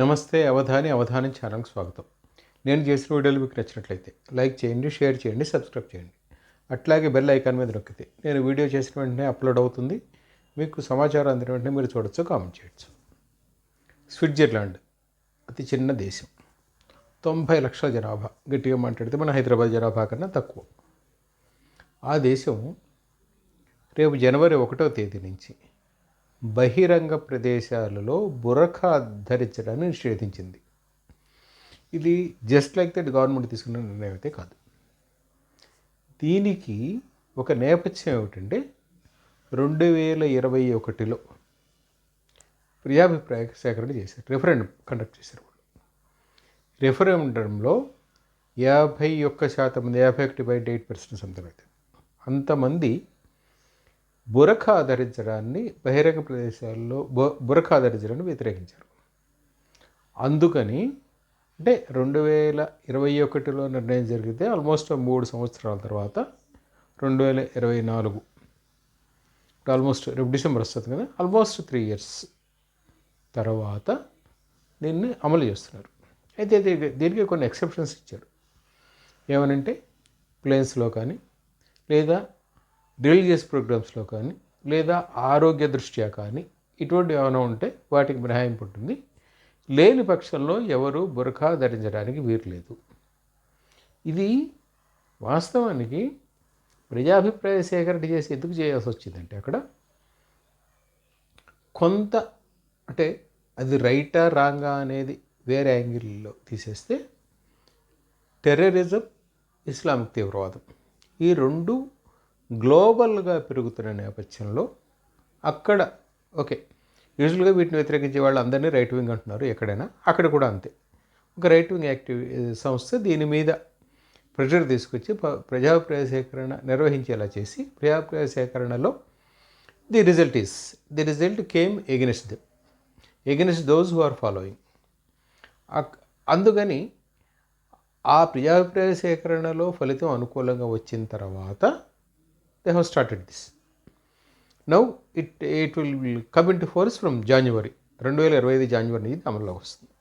నమస్తే అవధాని అవధానం ఛానల్కి స్వాగతం. నేను చేసిన వీడియోలు మీకు నచ్చినట్లయితే లైక్ చేయండి షేర్ చేయండి సబ్స్క్రైబ్ చేయండి. అట్లాగే బెల్ ఐకాన్ మీద నొక్కితే నేను వీడియో చేసిన వెంటనే అప్లోడ్ అవుతుంది. మీకు సమాచారం అందిన వెంటనే మీరు చూడొచ్చు కామెంట్ చేయొచ్చు. స్విట్జర్లాండ్ అతి చిన్న దేశం. తొంభై లక్షల జనాభా. గట్టిగా మాట్లాడితే మన హైదరాబాద్ జనాభా కన్నా తక్కువ. ఆ దేశం రేపు జనవరి ఒకటో తేదీ నుంచి బహిరంగ ప్రదేశాలలో బురఖా ధరించడాన్ని నిషేధించింది. ఇది జస్ట్ లైక్ దట్ గవర్నమెంట్ తీసుకున్న నిర్ణయం అయితే కాదు. దీనికి ఒక నేపథ్యం ఏమిటంటే రెండు వేల ఇరవై ఒకటిలో ప్రజాభిప్రాయ సేకరణ చేశారు రెఫరెండం కండక్ట్ చేశారు వాళ్ళు. రెఫరెండంలో యాభై ఒక్క శాతం మంది యాభై ఒకటి పాయింట్ ఎయిట్ పర్సెంట్ సంథింగ్ అయితే అంతమంది బురఖా ధరించడాన్ని బహిరంగ ప్రదేశాల్లో బు బురఖా ధరించడాన్ని వ్యతిరేకించారు. అందుకని అంటే రెండు వేల ఇరవై ఒకటిలో నిర్ణయం జరిగితే ఆల్మోస్ట్ మూడు సంవత్సరాల తర్వాత రెండు వేల ఇరవై నాలుగు ఆల్మోస్ట్ రేపు డిసెంబర్ వస్తుంది కదా ఆల్మోస్ట్ త్రీ ఇయర్స్ తర్వాత దీన్ని అమలు చేస్తున్నారు. అయితే దీనికి కొన్ని ఎక్సెప్షన్స్ ఇచ్చారు. ఏమనంటే ప్లేన్స్లో కానీ లేదా రిలీజియస్ ప్రోగ్రామ్స్లో కానీ లేదా ఆరోగ్య దృష్ట్యా కానీ ఇటువంటి ఏమైనా ఉంటే వాటికి మినహాయింపు ఉంటుంది. లేని పక్షంలో ఎవరు బురఖా ధరించడానికి వీరలేదు లేదు ఇది వాస్తవానికి ప్రజాభిప్రాయ సేకరణ చేసి ఎందుకు చేయాల్సి వచ్చిందంటే అక్కడ కొంత అంటే అది రైటా రాంగా అనేది వేరే యాంగిల్లో తీసేస్తే టెర్రరిజం ఇస్లామిక్ తీవ్రవాదం. ఈ రెండు గ్లోబల్గా పెరుగుతున్న నేపథ్యంలో అక్కడ ఓకే యూజువల్గా వీటిని వ్యతిరేకించే వాళ్ళు అందరినీ రైట్ వింగ్ అంటున్నారు ఎక్కడైనా అక్కడ కూడా అంతే. ఒక రైట్ వింగ్ యాక్టివ్ సంస్థ దీని మీద ప్రెషర్ తీసుకొచ్చి ప్రజాభిప్రాయ సేకరణ నిర్వహించేలా చేసి ప్రజాభిప్రాయ సేకరణలో the result is the result came against the against those who are following. అందుకని ఆ ప్రజాభిప్రాయ సేకరణలో ఫలితం అనుకూలంగా వచ్చిన తర్వాత they have started this now it it will come into force from January రెండు వేల ఇరవై ఐదు జాన్వరి నుంచి ఇది అమల్లోకి వస్తుంది.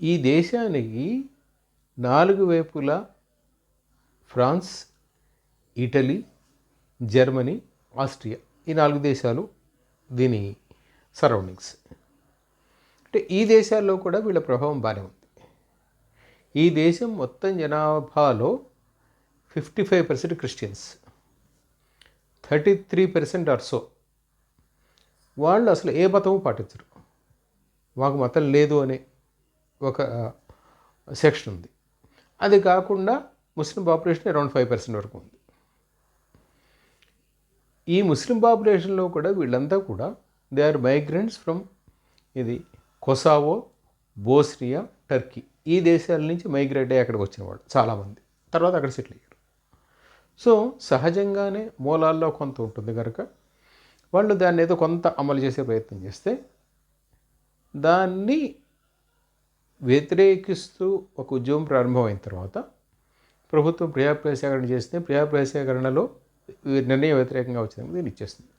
ఈ దేశానికి నాలుగు వైపులా ఫ్రాన్స్ ఇటలీ జర్మనీ ఆస్ట్రియా ఈ నాలుగు దేశాలు దీని సరౌండింగ్స్. అంటే ఈ దేశాల్లో కూడా వీళ్ళ ప్రభావం బాగానే ఉంది. ఈ దేశం మొత్తం జనాభాలో fifty five percent Christians. Thirty three percent or so. వాళ్ళు అసలు ఏ మతము పాటించరు. మాకు మతం లేదు అనే ఒక సెక్షన్ ఉంది. అది కాకుండా Muslim population around five percent వరకు ఉంది. ఈ ముస్లిం పాపులేషన్లో కూడా వీళ్ళంతా కూడా దే ఆర్ మైగ్రెంట్స్ ఫ్రమ్ ఇది కొసావో బోస్నియా టర్కీ. ఈ దేశాల నుంచి మైగ్రేట్ అయ్యి అక్కడికి వచ్చిన వాళ్ళు చాలామంది. తర్వాత అక్కడ సెటిల్ అయ్యారు. సో సహజంగానే మూలాల్లో కొంత ఉంటుంది కనుక వాళ్ళు దాన్ని ఏదో కొంత అమలు చేసే ప్రయత్నం చేస్తే దాన్ని వ్యతిరేకిస్తూ ఒక ఉద్యమం ప్రారంభమైన తర్వాత ప్రభుత్వం ప్రజాప్రాయ చేస్తే ప్రజాప్రాయ నిర్ణయం వ్యతిరేకంగా వచ్చింది దీన్ని ఇచ్చేస్తుంది.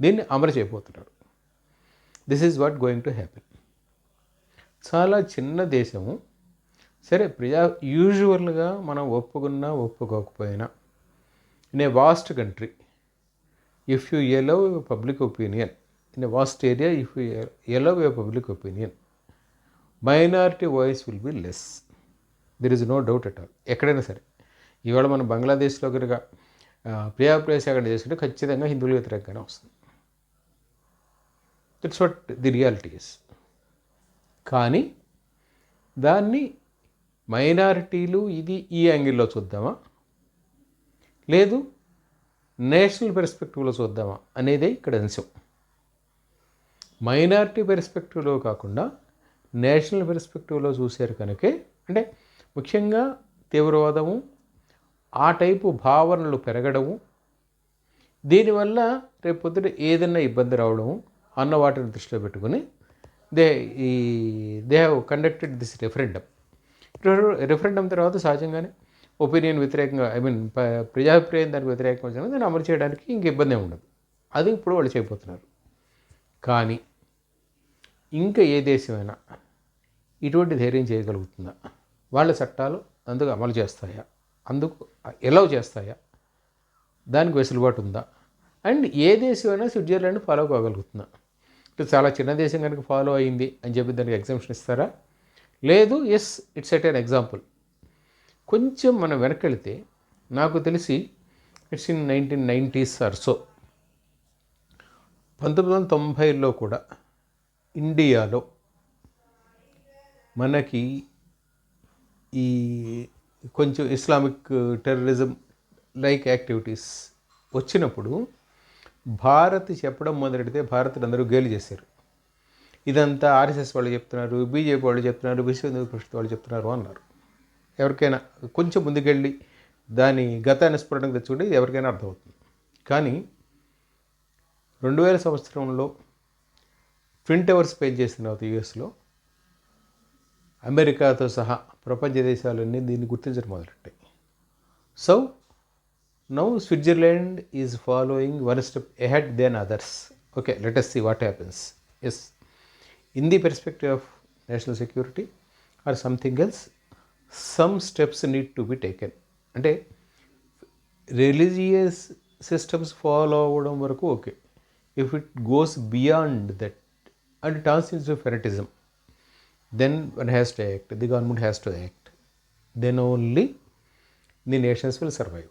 దీన్ని అమలు చేయబోతున్నారు. This is what going to happen చాలా చిన్న దేశము సరే ప్రజా యూజువల్గా మనం ఒప్పుకున్నా ఒప్పుకోకపోయినా in a vast country if you allow public opinion in a vast area if you allow a public opinion minority voice will be less there is no doubt at all ఎక్కడైనా సరే. ఇవాళ మనం బంగ్లాదేశ్లో కనుక ప్రియాప్రియ చేసుకుంటే ఖచ్చితంగా హిందువులు వ్యతిరేకంగానే వస్తుంది. That's what the reality is కానీ దాన్ని మైనారిటీలు ఇది ఈ యాంగిల్లో చూద్దామా? లేదు. నేషనల్ పెర్స్పెక్టివ్లో చూద్దామా అనేదే ఇక్కడ అంశం. మైనారిటీ పెర్స్పెక్టివ్లో కాకుండా నేషనల్ పెర్స్పెక్టివ్లో చూశారు కనుకే అంటే ముఖ్యంగా తీవ్రవాదము ఆ టైపు భావనలు పెరగడము దీనివల్ల రేపు పొద్దున ఏదైనా ఇబ్బంది రావడము అన్న వాటిని దృష్టిలో పెట్టుకుని దే ఈ they have conducted this referendum. Referendum తర్వాత సహజంగానే ఒపీనియన్ వ్యతిరేకంగా ఐ మీన్ ప్రజాభిప్రాయం దానికి వ్యతిరేకంగా వచ్చినా దాన్ని అమలు చేయడానికి ఇంక ఇబ్బంది ఉండదు. అది ఇప్పుడు వాళ్ళు చేయబోతున్నారు. కానీ ఇంకా ఏ దేశమైనా ఇటువంటి ధైర్యం చేయగలుగుతుందా? వాళ్ళ చట్టాలు అందుకు అమలు చేస్తాయా? అందుకు ఎలవ్ చేస్తాయా? దానికి వెసులుబాటు ఉందా? అండ్ ఏ దేశమైనా స్విట్జర్లాండ్ ఫాలో కాగలుగుతుందా? ఇప్పుడు చాలా చిన్న దేశం కనుక ఫాలో అయింది అని చెప్పి దానికి ఎగ్జామ్షన్ ఇస్తారా? లేదు yes it's at an example కొంచెం మనం వెనకెళితే నాకు తెలిసి it's in nineteen nineties or so. పంతొమ్మిది వందల తొంభైలో కూడా ఇండియాలో మనకి ఈ కొంచెం ఇస్లామిక్ టెర్రరిజం లైక్ యాక్టివిటీస్ వచ్చినప్పుడు భారత్ చెప్పడం మొదలెడితే భారత్ అందరూ గేలి చేశారు. ఇదంతా ఆర్ఎస్ఎస్ వాళ్ళు చెప్తున్నారు బీజేపీ వాళ్ళు చెప్తున్నారు విశ్వ హిందూ పరిషత్ వాళ్ళు చెప్తున్నారు అన్నారు. ఎవరికైనా కొంచెం ముందుకెళ్ళి దాని గతాన్ని స్ఫురణకు తెచ్చుకుంటే ఇది ఎవరికైనా అర్థమవుతుంది. కానీ రెండు వేల సంవత్సరంలో ట్విన్ టవర్స్ పెయిన్ చేసిన తర్వాత యుఎస్లో అమెరికాతో సహా ప్రపంచ దేశాలన్నీ దీన్ని గుర్తించడం మొదలెట్టాయి so now Switzerland is following one step ahead then others. Okay let see what happens as in the perspective of national security or something else some steps need to be taken అంటే religious systems follow అవ్వడం వరకు okay if it goes beyond that and turns into terrorism then one has to act the government has to act then only the nations will survive